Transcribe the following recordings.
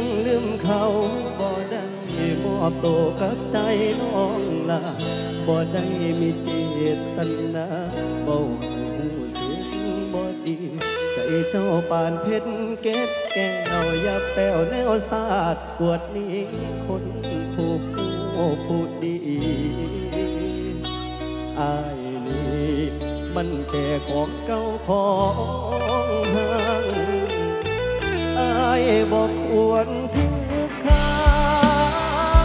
ยังลืมเขาบ่ได้มอบโตวกับใจน้องลาบ่ได้มีเจตนาเบาหูเสึกบ่ดี ใจเจ้าปานเพชรเกตแก้วอย่าแป้วแนวสาดกวดนี้คนผู้ผู้ดีอายนี่มันแค่ของเก่าของห่างายบอกควรทิ้งข้า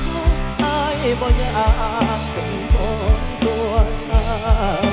งอายบอกอยากเป็นคนสัวซา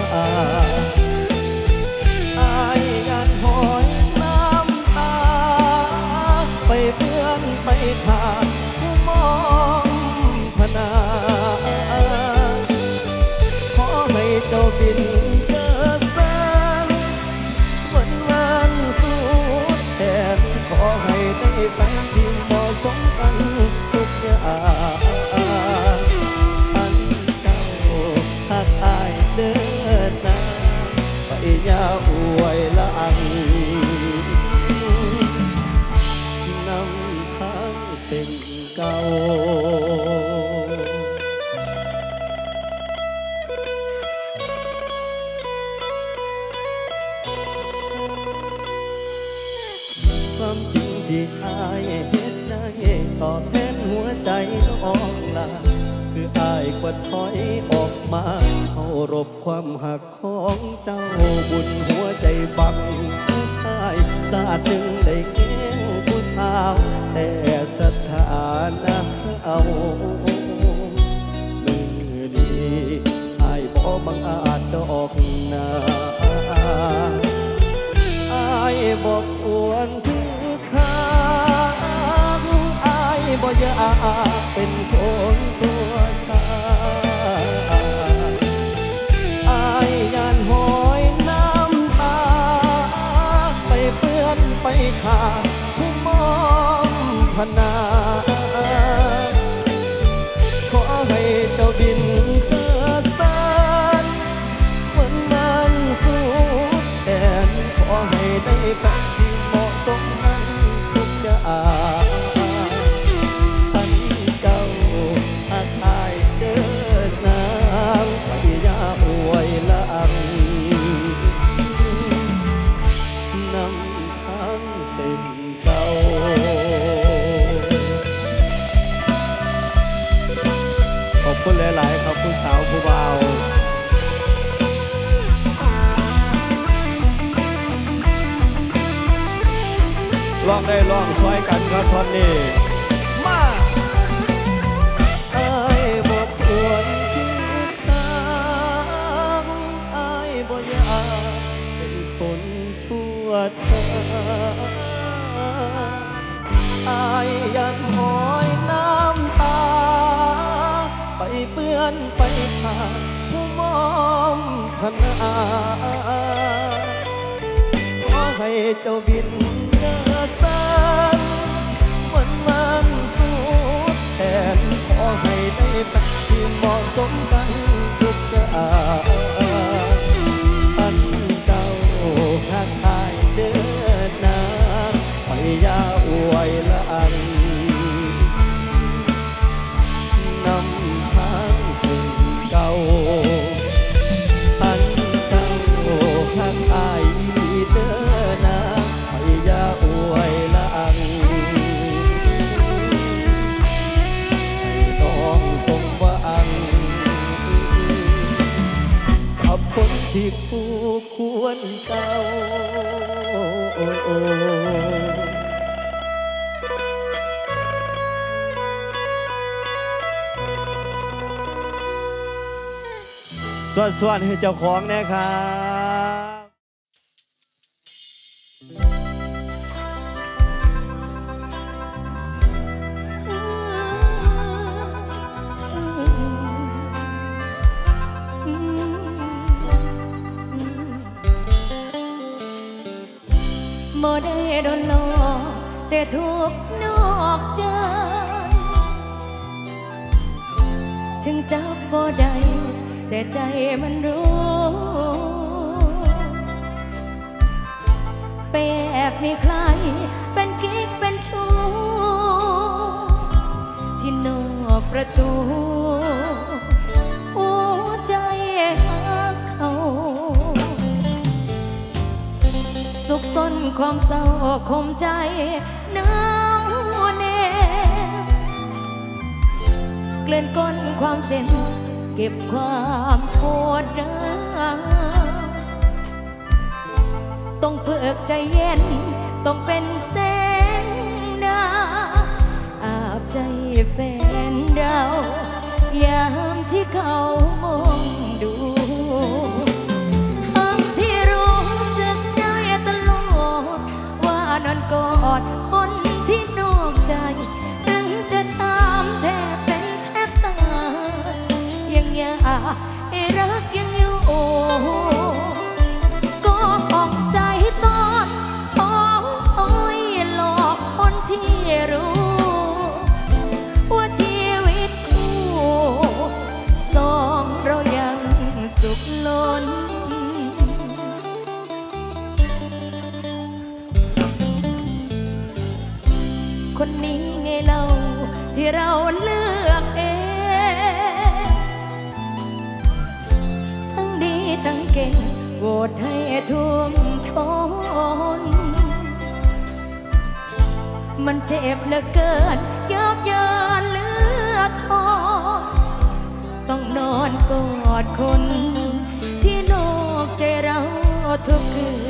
น้องลาคืออายกว่าถอยออกมาเคารพความหักของเจ้าบุญหัวใจบังอายสาดหนึ่งได้แก้งผู้สาว แต่สถานะเอามือนี้อายบ่บังอาจดอกนาอายบอกควร นา เปื้นไปขาผู้มอมพนาขอให้เจ้าบินเจอแสนวันมันสู้แทนขอให้ได้แฟนที่เหมาะสมกันทุกอย่างท่านเจ้าหากอายเดินน้าไปอยาว ที่คู่ควรเก่าส่วนๆให้เจ้าของนะครับ หัวใจหักเขา สุขสนความเศร้าคมใจหนาวแนเกลื่อนก้นความเจ็บเก็บความโทษร้าวต้องฝึกใจเย็น ต้องเป็นแสงดาอาบใจแฟนเรายาม ที่เขา ก่งโหวตให้ท่วมทน มันเจ็บเหลือเกินยับเยินเลือดทองต้องนอนกอดคนที่นอกใจเราทุกคืน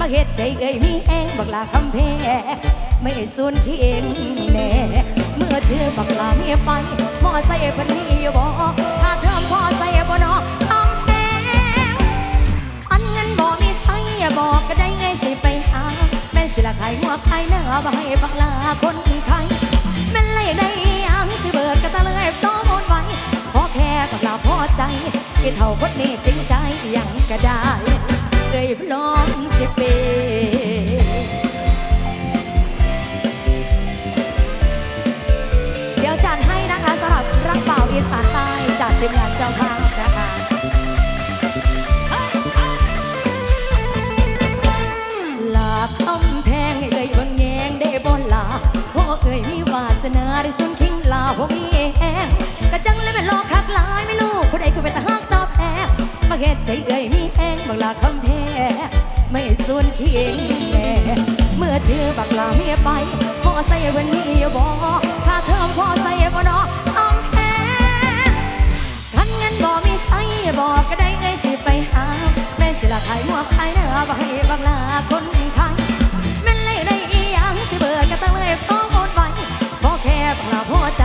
มาเฮ็ดใจเอ่ยมีเองบักลาคำแพงไม่สุนทิ้งแน่เมื่อเจอบักลาเมียไปมอใส่พันนี้อยู่บ่ถ้าเทอมพ่อใส่บ่นอคำแพงอันเงินบอกมีไสบอกก็ได้ไงสิไปหาแม่สิละขายหัวขายหน้าบ่ให้บักลาคนไทยแม่เลยได้ยังสิเบิดก็ตะเลยโตหมดไว้ขอแค่บักลาพอใจที่เท่าคนนี้จริงใจยังก็ได้ เคยพร้อมเสียเปเดี๋ยวจัดให้นะคะสำหรับรักเป่าอีสานใต้จากทีมงานเจ้าภาพนะคะลาคำแพงเอ่ยบางแยงได้บ่ลาพ่อเอ่ยมีวาสนาได้สุนคิงลาพ่อมีแองกระจังเลยเป็นหลอกคักลายไม่รู้ผู้ใดคือเป็นตา มาเฮ็ดใจเอ่ยมีแองบางลาคำแพงไม่สุนคิงแน่เมื่อเจอบักลาเมียไปพ่อใส่วันนี้บ่ถ้าเธอพ่อใส่บ่เนาะคำแพงคันเงินบ่มีไสบอกก็ได้ไงสิไปหาแม่สิละขายหมวกขายเนื้อบ่ให้บังลาคนไทยแม่เลยได้อีหยังสิเบิดก็ตั้งเลยพร้อมหมดไว้บ่แค่บังลาพอใจ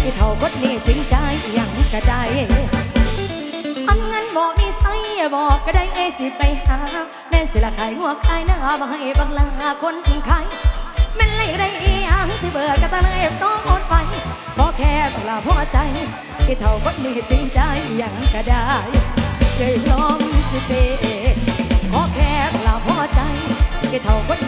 ที่เท่าคนนี้จริงใจยังก็ได้่าบอกก็ได้เอสิไปหา แม่สิละขายหัวขายหน้าบ่ให้บังลาคนขายแม่นเลยได้อีหยังสิเบิดก็ตะเลยต้องอดไฟพอแค่ต้องลาพอใจที่เท่าคนนี้จริงใจอย่างก็ได้เคยลองสิเปขอแค่ต้องลาพอใจที่เท่าคน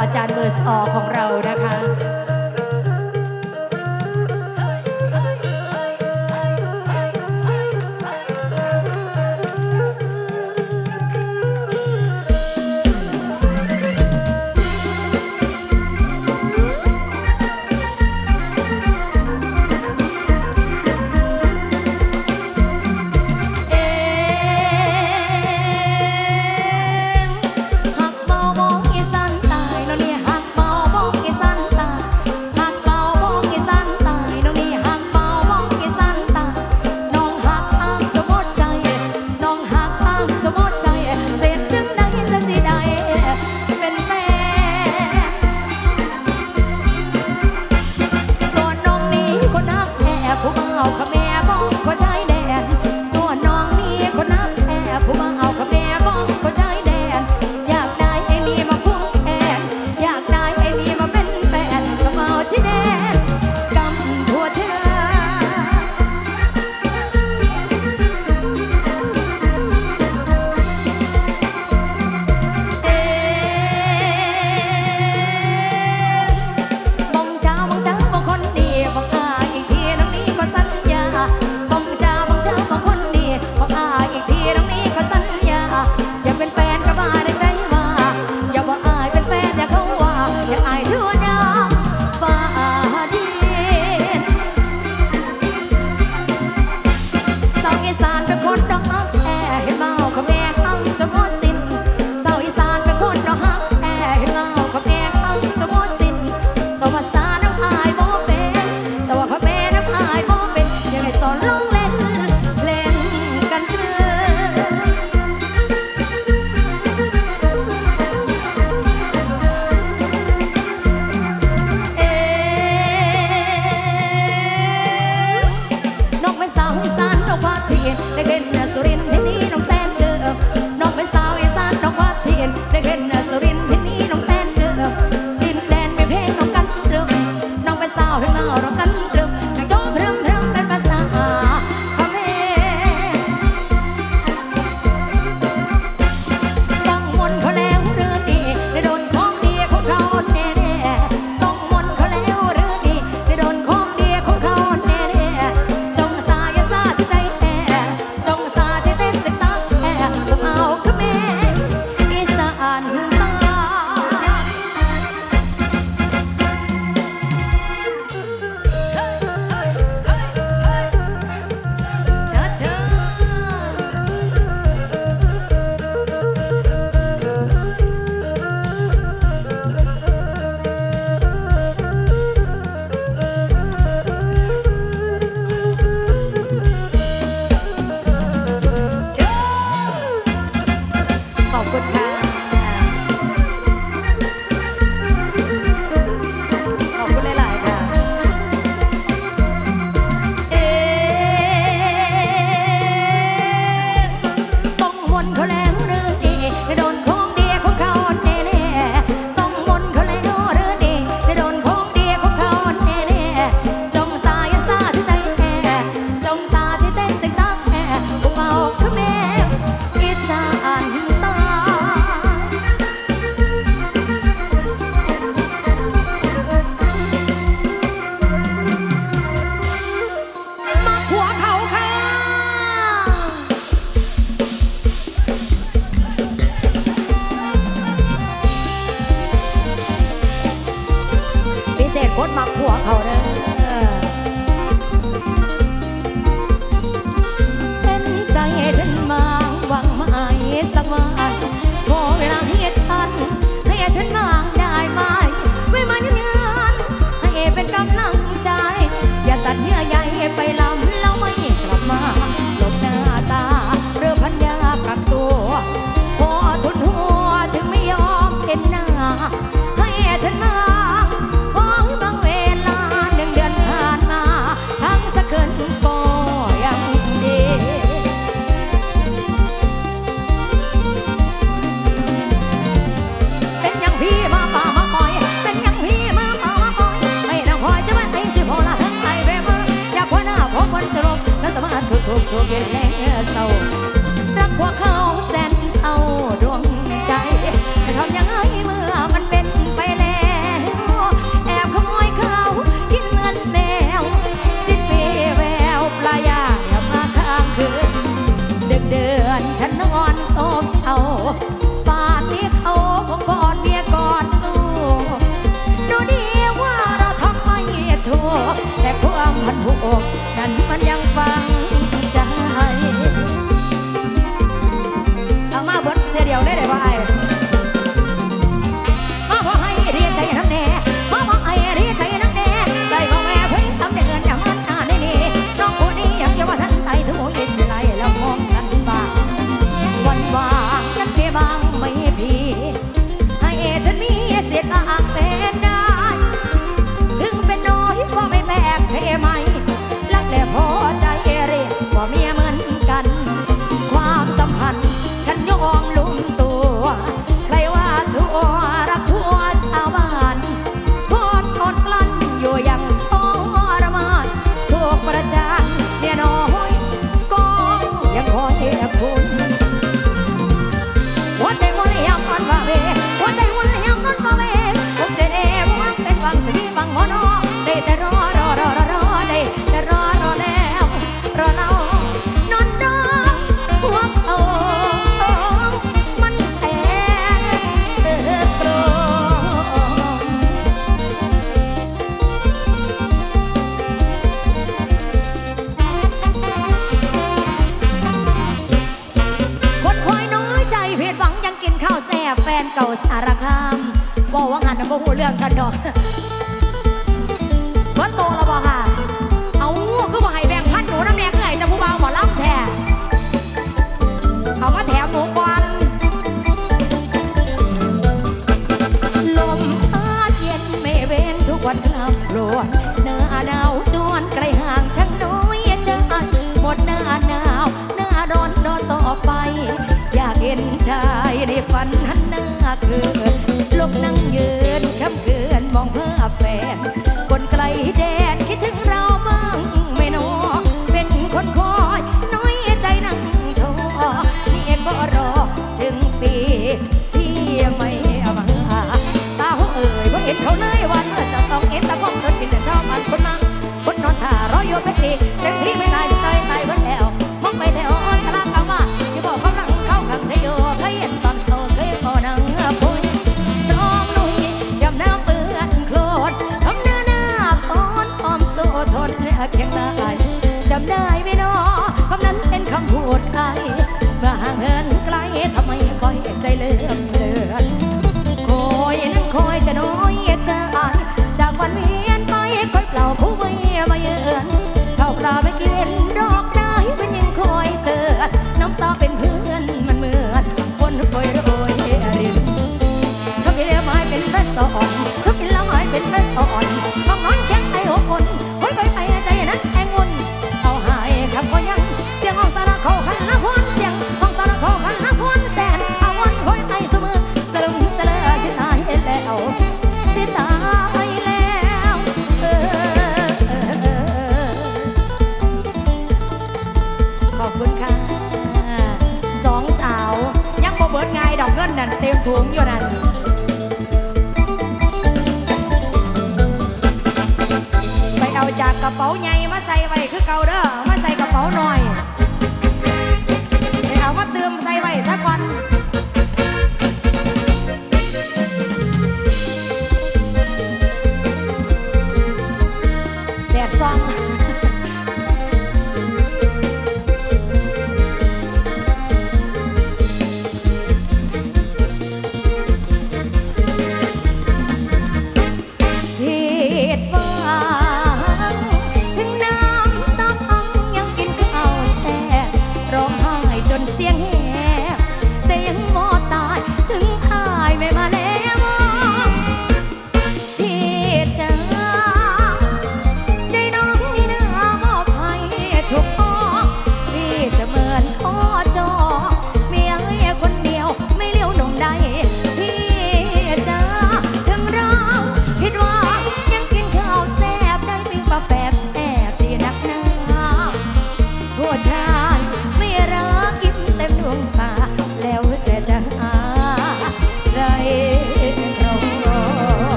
อาจารย์เบอร์สอของเรานะคะ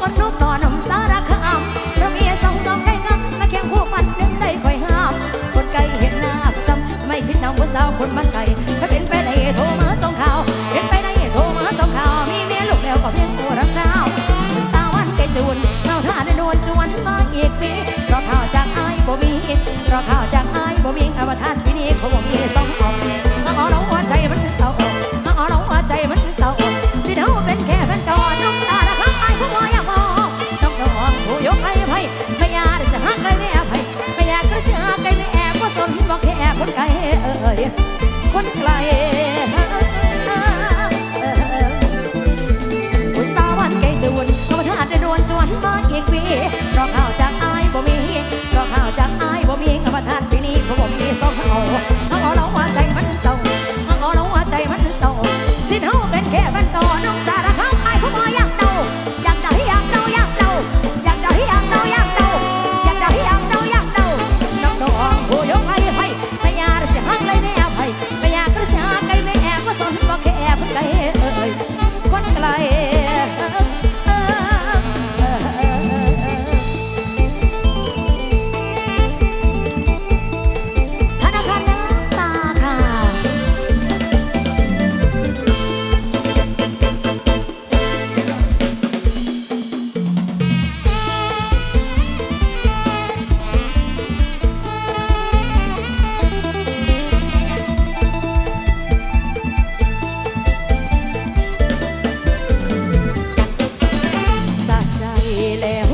คนรูป les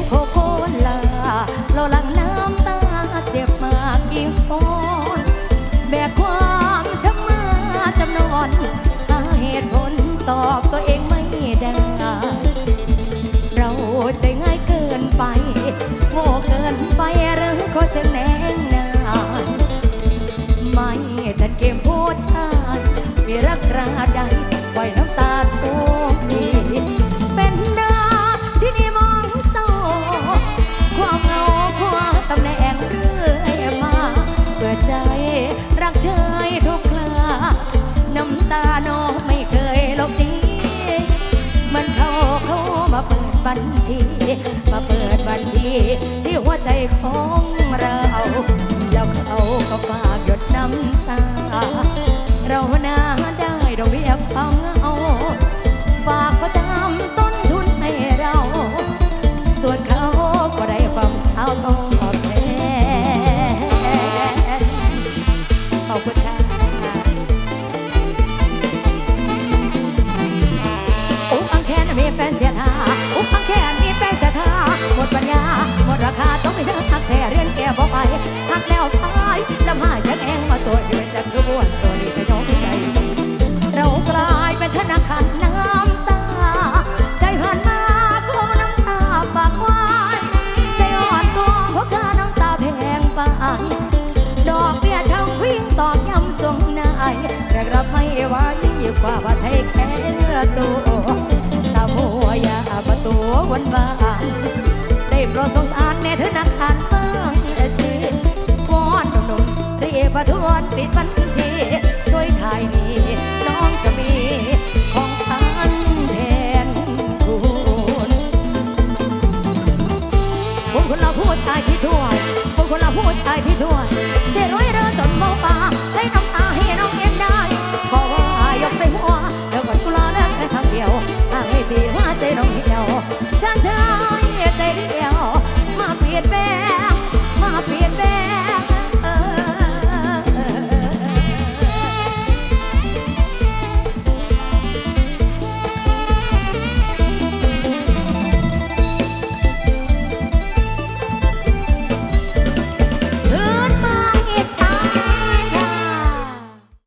บัญชี มาเปิดบัญชีที่หัวใจของเรา ได้โปรดสงสารแน่เธอนักอ่านบ้างสิวอนหนุ่มๆรีบประทวนปิดบัญชีช่วยถ่ายนี้น้องจะมีของทานแทนคุณผมคนละผู้ชายที่ช่วยผมคนละผู้ชายที่ช่วย advance.